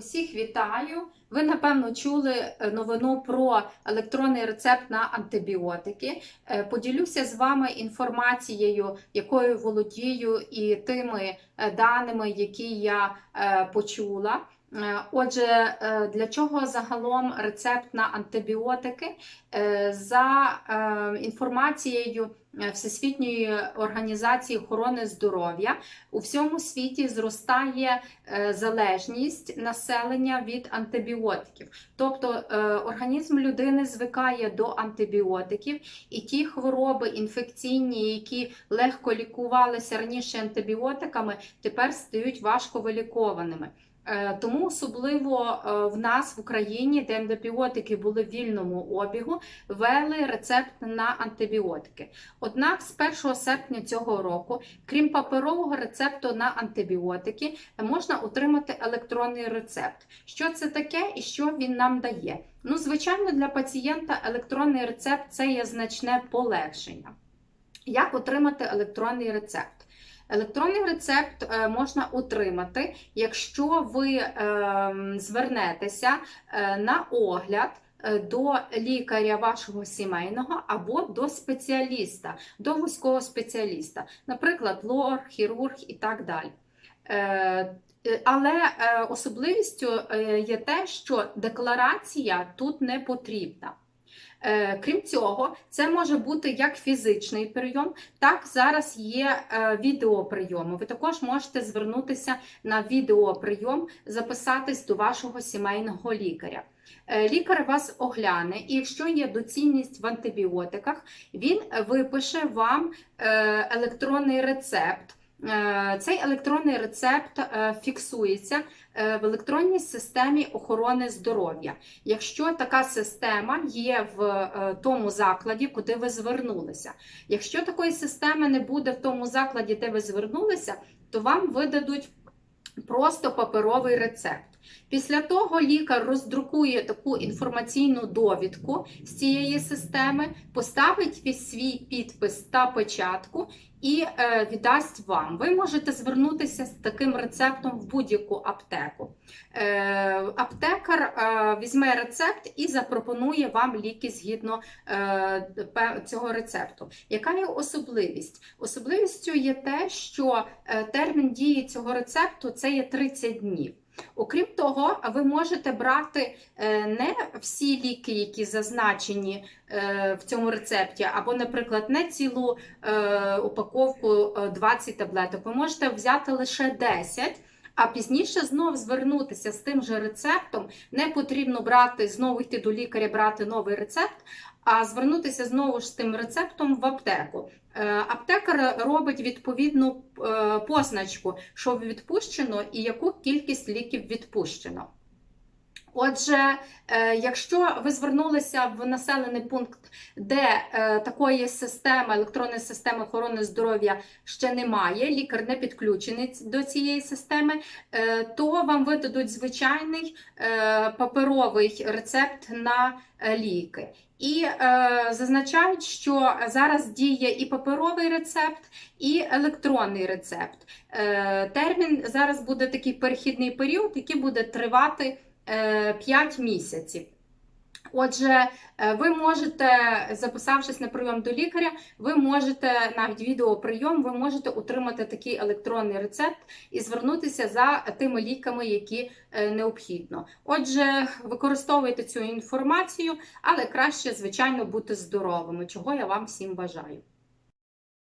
Усіх вітаю! Ви напевно чули е, новину про електронний рецепт на антибіотики. Е, Поділюся з вами інформацією, якою володію, і тими е, даними, які я почула. Отже, для чого загалом рецепт на антибіотики? За інформацією Всесвітньої організації охорони здоров'я у всьому світі зростає е, залежність населення від антибіотиків. Тобто е, організм людини звикає до антибіотиків, і ті хвороби інфекційні, які легко лікувалися раніше антибіотиками, тепер стають важко вилікованими. Е, Тому особливо е, в нас в Україні, де антибіотики були в вільному обігу, ввели рецепт на антибіотики. Однак з 1 серпня цього року, крім паперового рецепту на антибіотики, можна отримати електронний рецепт. Що це таке і що він нам дає? Ну, звичайно, для пацієнта електронний рецепт це є значне полегшення. Як отримати електронний рецепт? Електронний рецепт е, можна отримати, якщо ви е, звернетеся е, на огляд е, до лікаря вашого сімейного або до спеціаліста, до вузького спеціаліста, наприклад, лор, хірург і так далі. Але особливістю є те, що декларація тут не потрібна. Е, Крім цього, це може бути як фізичний прийом, так зараз є е, відеоприйоми. Ви також можете звернутися на відеоприйом, записатись до вашого сімейного лікаря. Е, Лікар вас огляне, і якщо є доцільність в антибіотиках, він випише вам електронний рецепт. Цей електронний рецепт фіксується в електронній системі охорони здоров'я. Якщо така система є в е, тому закладі, куди ви звернулися. Якщо такої системи не буде в тому закладі, де ви звернулися, то вам видадуть просто паперовий рецепт. Після того лікар роздрукує таку інформаційну довідку з цієї системи, поставить свій підпис та печатку і е, віддасть вам. Ви можете звернутися з таким рецептом в будь-яку аптеку. Е, аптекар е, візьме рецепт і запропонує вам ліки згідно цього рецепту. Яка є особливість? Особливістю є те, що термін дії цього рецепту це є 30 днів. Окрім того, ви можете брати е, не всі ліки, які зазначені е, в цьому рецепті, або, наприклад, не цілу е, упаковку е, 20 таблеток. Ви можете взяти лише 10. А пізніше знов звернутися з тим же рецептом. Не потрібно брати знову йти до лікаря, брати новий рецепт, а звернутися знову ж тим рецептом в аптеку. Е, Аптекар робить відповідну е, позначку, що відпущено і яку кількість ліків відпущено. Отже, е, якщо ви звернулися в населений пункт, де е, такої системи, електронної системи охорони здоров'я ще немає, лікар не підключений до цієї системи, е, то вам видадуть звичайний паперовий рецепт на ліки. І зазначають, що зараз діє і паперовий рецепт, і електронний рецепт. Термін зараз буде такий перехідний період, який буде тривати. 5 місяців. Отже, е, ви можете, записавшись на прийом до лікаря, ви можете навіть відеоприйом, ви можете отримати такий електронний рецепт і звернутися за тими ліками, які е, необхідно. Отже, використовуйте цю інформацію, але краще, звичайно, бути здоровими, чого я вам всім бажаю.